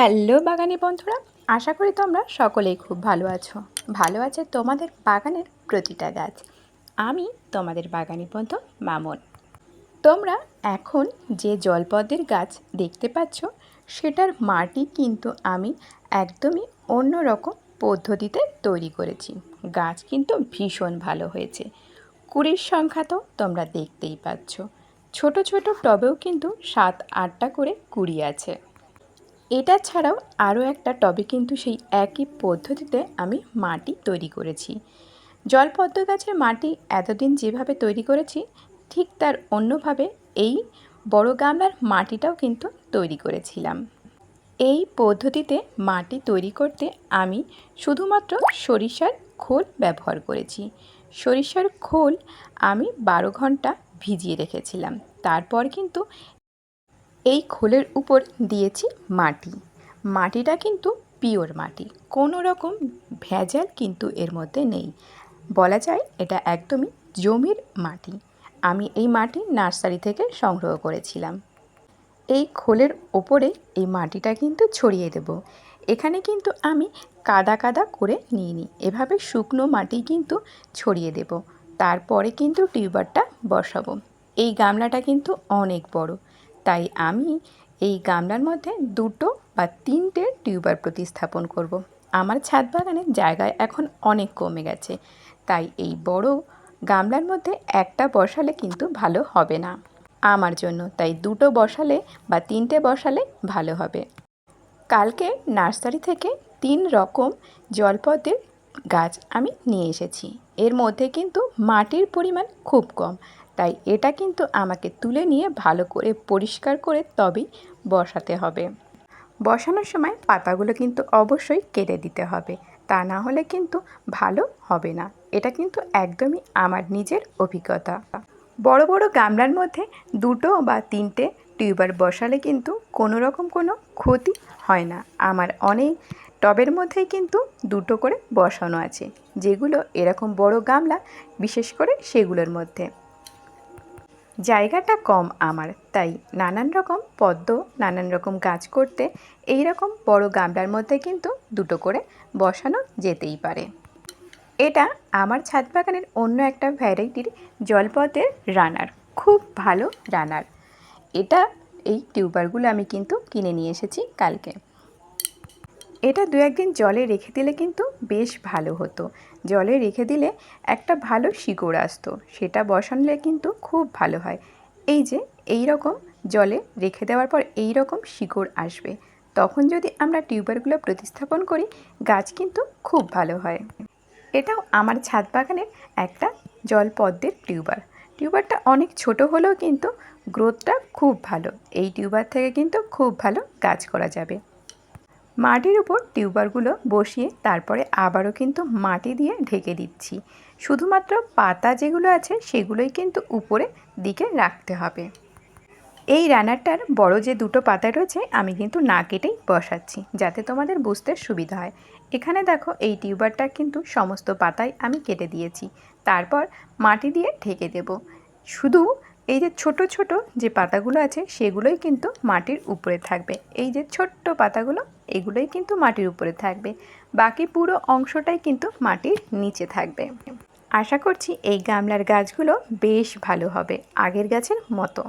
Hello বাগানি বন্ধুরা, আশা করি তোমরা সকলেই খুব ভালো আছো। ভালো আছে তোমাদের বাগানের প্রতিটা গাছ। আমি তোমাদের বাগানি বন্ধু মামন। তোমরা এখন যে জলপদের গাছ দেখতে পাচ্ছ, সেটার মাটি কিন্তু আমি একদমই অন্য রকম পদ্ধতিতে তৈরি করেছি। গাছ কিন্তু ভীষণ ভালো হয়েছে। কুড়ির সংখ্যা তো তোমরা দেখতেই পাচ্ছ। ছোট ছোট টবেও কিন্তু সাত আটটা করে কুড়ি আছে। এটা ছাড়াও আরও একটা টবে কিন্তু সেই একই পদ্ধতিতে আমি মাটি তৈরি করেছি। জলপদ্ম গাছের মাটি এতদিন যেভাবে তৈরি করেছি, ঠিক তার অন্যভাবে এই বড় গামলার মাটিটাও কিন্তু তৈরি করেছিলাম। এই পদ্ধতিতে মাটি তৈরি করতে আমি শুধুমাত্র সরিষার খোল ব্যবহার করেছি। সরিষার খোল আমি বারো ঘণ্টা ভিজিয়ে রেখেছিলাম। তারপর কিন্তু এই খোলের উপর দিয়েছি মাটি। মাটিটা কিন্তু পিওর মাটি। কোনো রকম ভেজাল কিন্তু এর মধ্যে নেই। বলা যায় এটা একদমই জমির মাটি। আমি এই মাটি নার্সারি থেকে সংগ্রহ করেছিলাম। এই খোলের ওপরে এই মাটিটা কিন্তু ছড়িয়ে দেব। এখানে কিন্তু আমি কাদা কাদা করে নিয়ে নিই এভাবে শুকনো মাটি কিন্তু ছড়িয়ে দেব। তারপরে কিন্তু টিউবারটা বসাবো। এই গামলাটা কিন্তু অনেক বড়। তাই আমি এই গামলার মধ্যে দুটো বা তিনটে টিউবার প্রতিস্থাপন করব। আমার ছাদ বাগানের জায়গায় এখন অনেক কমে গেছে, তাই এই বড় গামলার মধ্যে একটা বসালে কিন্তু ভালো হবে না আমার জন্য তাই দুটো বসালে বা তিনটে বসালে ভালো হবে কালকে নার্সারি থেকে তিন রকম জলপদ্মের গাছ আমি নিয়ে এসেছি। এর মধ্যে কিন্তু মাটির পরিমাণ খুব কম। তাই এটা কিন্তু আমাকে তুলে নিয়ে ভালো করে পরিষ্কার করে তবেই বসাতে হবে। বসানোর সময় পাতাগুলো কিন্তু অবশ্যই কেটে দিতে হবে। তা না হলে কিন্তু ভালো হবে না। এটা কিন্তু একদমই আমার নিজের অভিজ্ঞতা। বড় বড় গামলার মধ্যে দুটো বা তিনটে টিউবার বসালে কিন্তু কোনো রকম কোনো ক্ষতি হয় না। আমার অনেক টবের মধ্যেই কিন্তু দুটো করে বসানো আছে, যেগুলো এরকম বড় গামলা, বিশেষ করে সেগুলোর মধ্যে। জায়গাটা কম আমার, তাই নানান রকম পদ্ম, নানান রকম গাছ করতে এই রকম বড় গামলার মধ্যে কিন্তু দুটো করে বসানো যেতেই পারে। এটা আমার ছাদ বাগানের অন্য একটা ভ্যারাইটির জলপথের রানার, খুব ভালো রানার। এটা এই টিউবারগুলো আমি কিন্তু কিনে নিয়ে এসেছি কালকে। এটা দু একদিন জলে রেখে দিলে কিন্তু বেশ ভালো হতো। জলে রেখে দিলে একটা ভালো শিকড় আসতো। সেটা বসানলে কিন্তু খুব ভালো হয়। এই যে, এই রকম জলে রেখে দেওয়ার পর এই রকম শিকড় আসবে। তখন যদি আমরা টিউবারগুলো প্রতিস্থাপন করি, গাছ কিন্তু খুব ভালো হয়। এটাও আমার ছাদ বাগানের একটা জল পদ্মের টিউবার। টিউবারটা অনেক ছোট হলেও কিন্তু গ্রোথটা খুব ভালো। এই টিউবার থেকে কিন্তু খুব ভালো গাছ করা যাবে। মাটির উপর টিউবারগুলো বসিয়ে তারপরে আবারও কিন্তু মাটি দিয়ে ঢেকে দিচ্ছি। শুধুমাত্র পাতা যেগুলো আছে সেগুলোই কিন্তু উপরে দিকে রাখতে হবে। এই রানারটার বড় যে দুটো পাতা রয়েছে, আমি কিন্তু না কেটেই বসাচ্ছি, যাতে তোমাদের বুঝতে সুবিধা হয়। এখানে দেখো, এই টিউবারটা কিন্তু সমস্ত পাতাই আমি কেটে দিয়েছি। তারপর মাটি দিয়ে ঢেকে দেব। শুধু এই যে ছোট ছোট যে পাতাগুলো আছে, সেগুলোই কিন্তু মাটির উপরে থাকবে। এই যে ছোট্ট পাতাগুলো, এগুলোই কিন্তু মাটির উপরে থাকবে। বাকি পুরো অংশটাই কিন্তু মাটির নিচে থাকবে। আশা করছি এই গামলার গাছগুলো বেশ ভালো হবে, আগের গাছের মতো।